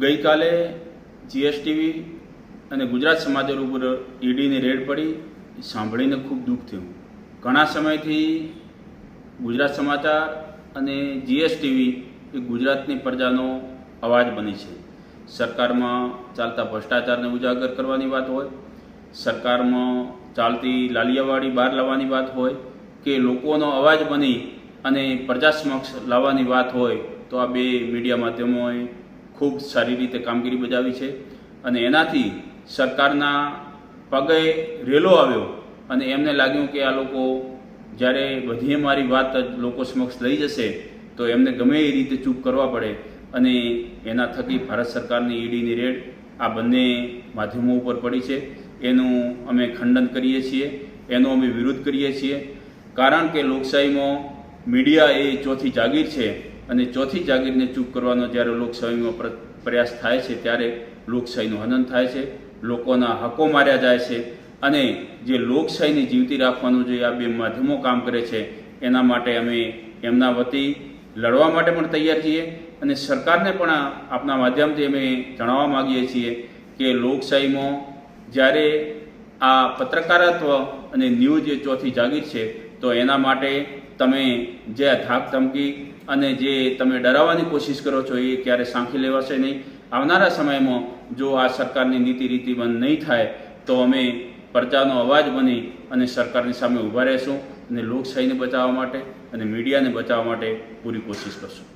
ગઈકાલે જીએસટીવી અને ગુજરાત સમાચાર ઉપર ઈડીની રેડ પડી. સાંભળીને ખૂબ દુઃખ થયું. ઘણા સમયથી ગુજરાત સમાચાર અને જીએસટીવી એ ગુજરાતની પ્રજાનો અવાજ બની છે. સરકારમાં ચાલતા ભ્રષ્ટાચારને ઉજાગર કરવાની વાત હોય, સરકારમાં ચાલતી લાલિયાવાડી બહાર લાવવાની વાત હોય, કે લોકોનો અવાજ બની અને પ્રજા સમક્ષ લાવવાની વાત હોય, તો આ બે મીડિયા માધ્યમોએ ખૂબ સારી રીતે કામગીરી બજાવી છે અને એનાથી સરકારના પગે રેલો આવ્યો અને એમને લાગ્યું કે આ લોકો જ્યારે બધી મારી વાત જ લોકો સમક્ષ લઈ જશે, તો એમને ગમે એ રીતે ચૂપ કરવા પડે અને એના થકી ભારત સરકારની ઈડીની રેડ આ બંને માધ્યમો ઉપર પડી છે. એનું અમે ખંડન કરીએ છીએ, એનો અમે વિરોધ કરીએ છીએ. કારણ કે લોકશાહીમાં મીડિયા એ ચોથી જાગીર છે અને ચોથી જાગીરને ચૂપ કરવાનો જ્યારે લોકશાહીમાં પ્ર- પ્રયાસ થાય છે, ત્યારે લોકશાહીનું હનન થાય છે, લોકોના હકો માર્યા જાય છે અને જે લોકશાહીને જીવતી રાખવાનું જે આ બે માધ્યમો કામ કરે છે, એના માટે અમે એમના વતી લડવા માટે પણ તૈયાર છીએ અને સરકારને પણ આપના માધ્યમથી અમે જણાવવા માગીએ છીએ કે લોકશાહીમાં જ્યારે આ પત્રકારત્વ અને ન્યૂઝ એ ચોથી જાગીર છે તો એના માટે તમે જે ધાક ધમકી અને જે તમે ડરાવવાની કોશિશ કરો છો એ ક્યારે સાંખી લેવાશે નહીં. આવનારા સમયમાં જો આ સરકારની નીતિ રીતિ બંધ નહીં થાય, તો અમે પ્રજાનો અવાજ બની અને સરકારની સામે ઊભા રહેશું અને લોકશાહીને બચાવવા માટે અને મીડિયાને બચાવવા માટે પૂરી કોશિશ કરશું.